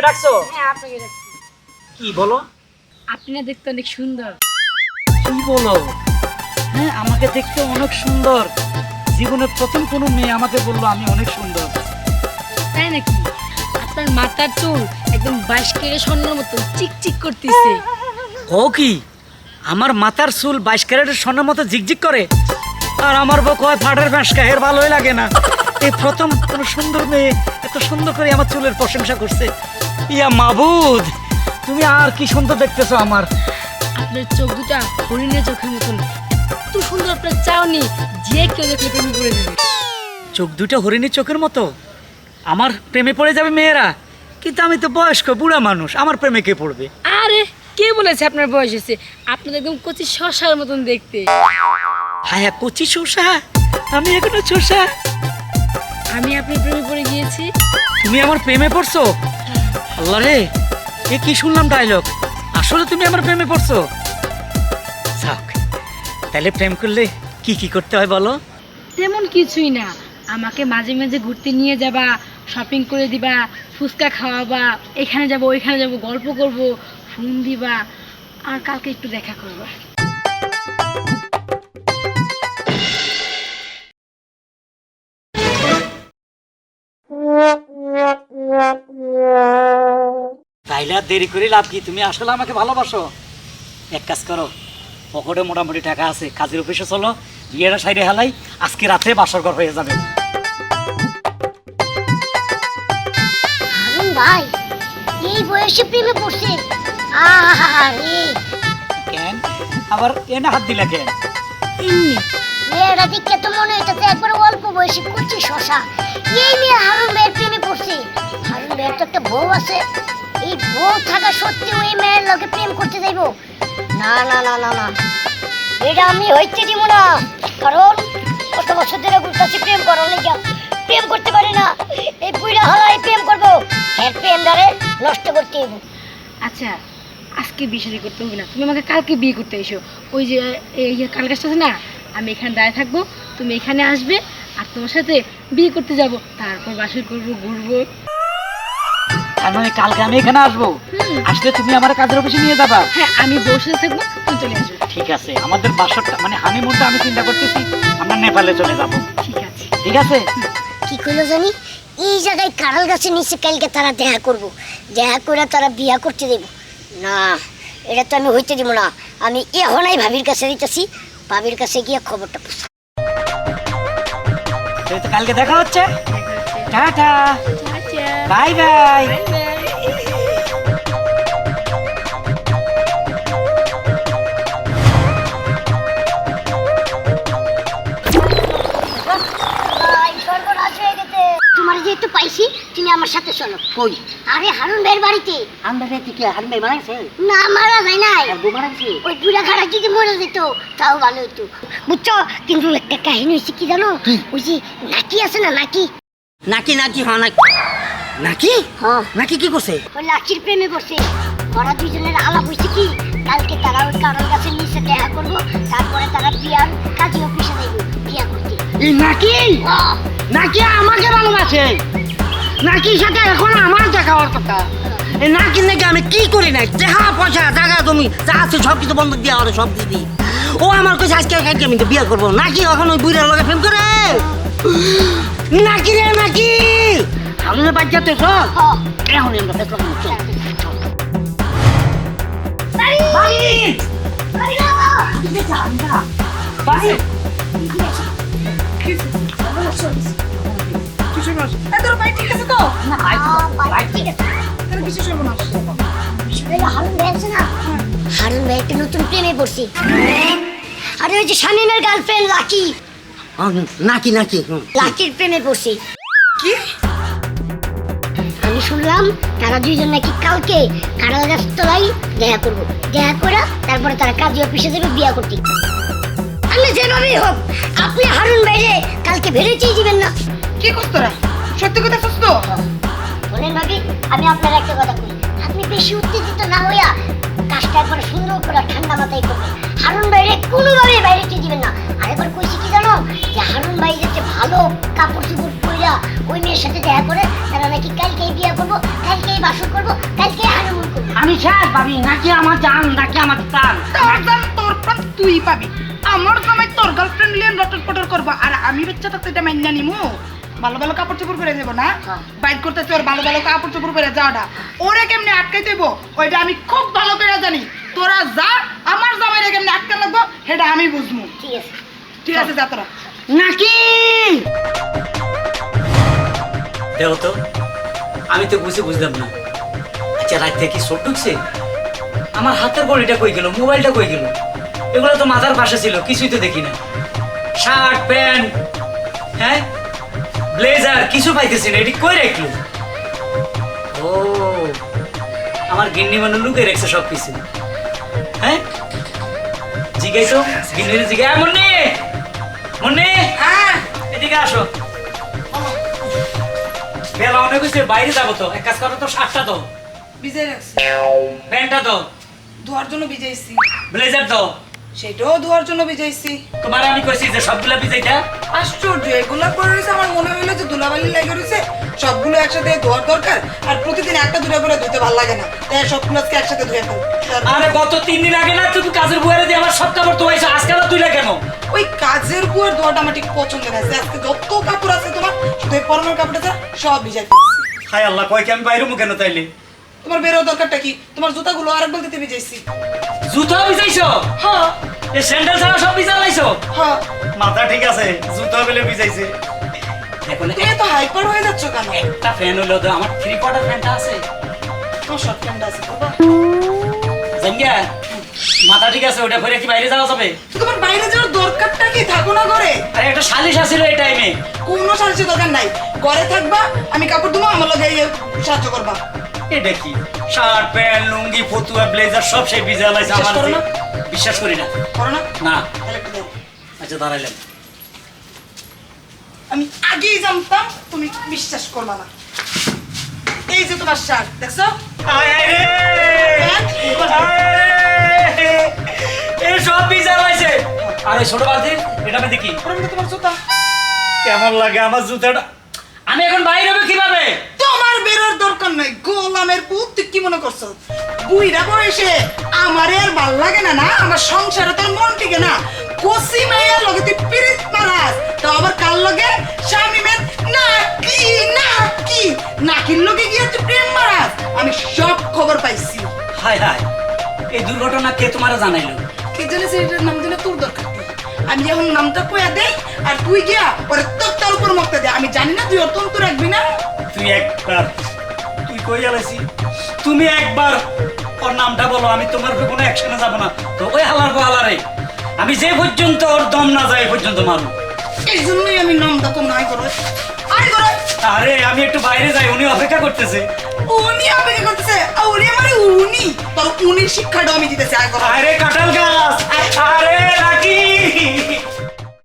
আমাকে ডাকছো? হ্যাঁ আপনাকে ডাকছি। কি বলো? আপনি দেখতে অনেক সুন্দর। কি বলো? হ্যাঁ আমাকে দেখতে অনেক সুন্দর। জীবনের প্রথম কোনো মেয়ে আমাকে বলল আমি অনেক সুন্দর। তাই নাকি? আপনার মাথার চুল একদম বাইশ কেড়ে স্বর্ণের মতো চিকচিক করতেছে। ও কি? আমার মাথার চুল বাইশ ক্যারেটের স্বর্ণের মতো ঝিকঝিক করে? আর আমার বউ কয় ফাটের এর ভালোই লাগে না। এই প্রথম কোনো সুন্দর মেয়ে এত সুন্দর করে আমার চুলের প্রশংসা করছে। ইয়া মাবুদ তুমি আর কি সুন্দর দেখতেছো আমার। আপনার চোখ দুটা হরিণের চোখের মতন। এত সুন্দর আপনার চাওনি যে কেউ দেখলে প্রেমে পড়ে যাবে। চোখ দুটো হরিণীর চোখের মতো? আমার প্রেমে পড়ে যাবে মেয়েরা। কিন্তু আমি তো বয়স্ক বুড়া মানুষ আমার প্রেমে কে পড়বে? আরে কে বলেছে আপনার বয়স হয়েছে? আপনার একদম কচি শশার মতন দেখতে। হায়া হ্যাঁ, কচি শোষা আমি এখনও শশা। আমি আপনার প্রেমে পড়ে গিয়েছি। তুমি আমার প্রেমে পড়ছো? আল্লাহ রে, এ কি শুনলাম ডায়লগ আসলে তুমি আমার প্রেমে পড়ছো। যাক, তাহলে প্রেম করলে কি কি করতে হয় বলো? তেমন কিছুই না। আমাকে মাঝে মাঝে ঘুরতে নিয়ে যাবা শপিং করে দিবা, ফুচকা খাওয়াবা, এখানে যাব, ওইখানে যাব, গল্প করব ফোন দিবা, আর কালকে একটু দেখা করবা। আর দেরি করে লাভ কি? তুমি আসলে আমাকে ভালোবাসো। এক কাজ করো পকেটে মোটামুটি টাকা আছে কাজের অফিসে চলো বিয়েটা সাইডে হেলাই আজকে রাতে বাসর ঘর হয়ে যাবে। ভাই এই বয়সে প্রেমে পড়ছে। আহারে। কেন? আবার এনে হাত দিলা কেন? এমনি মেয়েরা তো মনে হইতেছে একবার অল্প বয়সী কুচি শশা। এই মেয়ে হারুন ভাইয়ের প্রেমে পড়ছে। হারুন ভাইয়ের তো একটা বউ আছে। এই থাকা সত্ত্বেও এই মেয়ের লগে প্রেম করতে যাইবো। না না না না না। এটা আমি হইতে দিব না। কারণ কত বছর ধরে প্রেম করার লেগে প্রেম করতে পারি না। এই বুড়া প্রেম হ্যাঁ প্রেম ধরে নষ্ট করতে আচ্ছা আজকে বিয়ে করতে হবে না। তুমি আমাকে কালকে বিয়ে করতে এসো। ওই যে, এই যে কাল গাছটা আছে না, আমি এখানে দাঁড়িয়ে থাকব, তুমি এখানে আসবে, আর তোমার সাথে বিয়ে করতে যাব। তারপর বাসর করব, ঘুরবো। তার মানে কালকে আমি এখানে আসব। আসলে তুমি আমার কাজের অফিসে নিয়ে যাবা। হ্যাঁ আমি বসে থাকব তুমি চলে আসবে। ঠিক আছে আমাদের বাসরটা মানে হানিমুনটা আমি চিন্তা করতেছি আমরা নেপালে চলে যাব। ঠিক আছে। ঠিক আছে? কি করল জানি? এই জায়গায় কারাল গাছের নিচে কালকে তারা দেখা করব। দেখা করে তারা বিয়া করতে দেব। না এটা তো আমি হইতে দিব না। আমি এখনই ভাবির কাছে দিতেছি ভাবির কাছে গিয়ে খবরটা পুষি কালকে দেখা হচ্ছে। টাটা। Bye bye. তোমার যেহেতু পাইছি তুমি আমার সাথে চলো কই? আরে হারুন ভাইয়ের বাড়িতে। আমরা রেতে কি? হারমে মারাইছে না মারা যায় নাই। আর বউ মারাইছে ওই বুড়া খাড়া যদি মরে যেত তাও ভালো হতো বুঝছ কিন্তু একটা কাহিনী হয়েছে কি জানো? কি? ওই যে নাকি আছে না নাকি নাকি নাকি হ্যাঁ নাকি নাকি? হ্যাঁ। নাকি কি করছে? ওই লাচির প্রেমে পড়ছে ওরা দুইজনের আলাপ হয়েছে কি? কালকে তারা ওই কারোর কাছে নিচে দেখা করব তারপরে তারা বিয়ার কাজী অফিসে যাইব বিয়া করতে। এই নাকি? আহ, নাকি আমাকে ভালোবাসে? নাকি সাথে এখন আমার দেখা হওয়ার কথা? এই নাকি নাকি আমি কি করি না দেখা পয়সা জায়গা তুমি যা আছে সব কিছু বন্ধ দিয়া ওরে সব দিদি ও আমার কাছে আজকে কালকে আমি বিয়ে করব। নাকি এখন ওই বুড়ার লগে প্রেম করে? নাকি রে নাকি? সামনে হ্যাঁ। এখন আমরা দেখলাম চল। এই হারুন ভাই আছে না? হারুন ভাই একটা নতুন প্রেমে পড়ছি। আরে ওই যে শামিমের গার্লফ্রেন্ড লাকি। নাকি নাকি। লাকির প্রেমে পড়ছি। কি? আমি শুনলাম তারা দুইজন নাকি কালকে কারাল গাছ তলায় দেখা করব। দেখা করে তারপরে তারা কাজী অফিসে যাবে বিয়া করতে। আমি যেভাবেই হোক আপনি হারুন বাইরে কালকে বেরোতেই দিবেন না। কি করছ তোরা সত্যি কথা তো। বলেন ভাবি আমি আপনার একটা কথা বলি আপনি বেশি উত্তেজিত না হইয়া কাজটা একবার সুন্দর করে ঠান্ডা মাথায় করবেন। হারুন বাইরে কোনোভাবে বাইরে দিয়ে দিবেন না। আরেকবার কইছি কি জানো যে হারুন ভাই যাতে ভালো কাপড় চোপড় পরিয়া ওই মেয়ের সাথে দেখা করে তারা নাকি কালকেই বিয়ে করব কালকেই বাসর করব জান নাকি আমার প্রাণ? তোর জান তোর প্রাণ তুই পাবি। আমার জামাই তোর গার্লফ্রেন্ড লিয়ে লটর পটর করব আর আমি বাচ্চা থাকতে এটা মাইনা নিমু। ভালো ভালো কাপড় চোপড় পরে যাব না? হ্যাঁ। বাইক করতে তোর ভালো ভালো কাপড় চোপড় পরে যাওয়াটা ওরে কেমনে আটকাই দেবো? ওইটা আমি খুব ভালো করে জানি। তোরা যা আমার জামাইরে কেমনে আটকা লাগবো সেটা আমি বুঝব ঠিক আছে। ঠিক আছে যা তোরা। নাকি? দেও তো আমি তো বুঝে বুঝলাম না। আচ্ছা রাত থেকে চোট ঢুকছে? আমার হাতের গড়িটা কই গেল মোবাইলটা কই গেল? এগুলো তো মাথার পাশে ছিল কিছুই তো দেখি না। শার্ট প্যান্ট হ্যাঁ? ব্লেজার কিছু পাইতেছি না এটি কই রাখল? ও আমার গিন্নি মানে লুকে রেখেছে সব কিছু হ্যাঁ গিন্নির জিগাই আয়, মুন্নি! মুন্নি! হ্যাঁ? এদিকে আসো। বেলা অনেক হয়েছে বাইরে যাব তো। এক কাজ করো তো শার্টটা তো বিজয় রাখছি। প্যান্টটা দাও। ধোয়ার জন্য বিজাইছি ব্লেজার তো সেটাও ধোয়ার জন্য বিজাইছি তোমার আমি কইছি যে সবগুলা বিজাইটা আশ্চর্য এগুলা পরে রয়েছে আমার মনে হইল যে ধুলাবালি লেগে রয়েছে সবগুলো একসাথে ধোয়ার দরকার আর প্রতিদিন একটা দুটা করে ধুতে ভালো লাগে না। তাই সবগুলো আজকে একসাথে ধুয়ে ফেল। আরে গত তিন দিন আগে না তুমি কাজের বুয়ারে দিয়ে আমার সব কাপড় ধোয়াইছো আজকে আবার তুইলা কেন? ওই কাজের বুয়ের ধোয়াটা আমার ঠিক পছন্দ হয়েছে আজকে যত কাপড় আছে তোমার শুধু পরনের কাপড়টা সব ভিজাই। হাই আল্লাহ কয় কি আমি বাইরে মু কেন তাইলে? তোমার বেরো দরকারটা কি? তোমার জুতাগুলো আরেক বলতে ভিজাইছি। জুতো ভিজাইছো? হ্যাঁ। এই স্যান্ডেল ছাড়া সব ভিজা লাইছো হ্যাঁ। মাথা ঠিক আছে জুতো বেলে ভিজাইছে। এখন তুমি এত হাইপার হয়ে যাচ্ছ কেন? একটা ফ্যান হইল তো আমার থ্রি কোয়ার্টার ফ্যানটা আছে। তোমার শর্ট প্যান্ট আছে বাবা জাঙ্গিয়া মাথা ঠিক আছে ওটা ফেরে কি বাইরে যাওয়া যাবে? তো তোমার বাইরে যাওয়ার দরকারটা কি? থাকো না ঘরে। আরে একটা সালিশ আসছিল এই টাইমে কোনো সাহায্য দরকার নাই। ঘরে থাকবা আমি কাপড় দেবো আমার লগে সাহায্য করবা। এটা কি শার্ট প্যান্ট লুঙ্গি ফতুয়া ব্লেজার সব সেই আমার? বিশ্বাস করি না? করো না। না? আচ্ছা দাঁড়াইলাম আমি আগেই জানতাম তুমি বিশ্বাস করবা না। এই যে তোমার শার্ট দেখছ? সব ভিজা লাইছে আর ওই ছোট বালতি এটা আমি দেখি। ওর মধ্যে তোমার জুতা। কেমন লাগে আমার জুতাটা? আমি এখন বাইরে হবে কীভাবে? দরকার নাই গোলামের পুত তুই কি মনে করছ? বুইরা বয়সে আমার আর ভালো লাগে না না? আমার সংসারে তোর মন টিকে না। কসি মেয়ের লগে তুই পিরিত মারাস। তো আবার কার লগে? স্বামী মেন না কি না কি নাকির লগে গিয়ে তুই প্রেম মারাস। আমি সব খবর পাইছি। হায় হায় এই দুর্ঘটনা কে তোমার জানাইলো? কে জানে সেটার নাম দিলে তোর দরকার আমি যখন নামটা কয়া দেই আর তুই গিয়া পরে তোর তার উপর মক্তা দে। আমি জানি না তুই অত্যন্ত রাখবি না তুই একবার তুই কই গেলাইছি তুমি একবার ওর নামটা বলো আমি তোমার উপর কোনো অ্যাকশনে যাব না। তো ওই হালার গো হালারে আমি যে পর্যন্ত ওর দম না যায় পর্যন্ত মারু এই জন্যই আমি নামটা তো নাই করো। আরে করো। আরে আমি একটু বাইরে যাই উনি অপেক্ষা করতেছে। উনি অপেক্ষা করতেছে। উনি মানে উনি তোর উনির শিক্ষাটা আমি দিতেছি আরে কাঁঠাল গাছ। আরে রাখি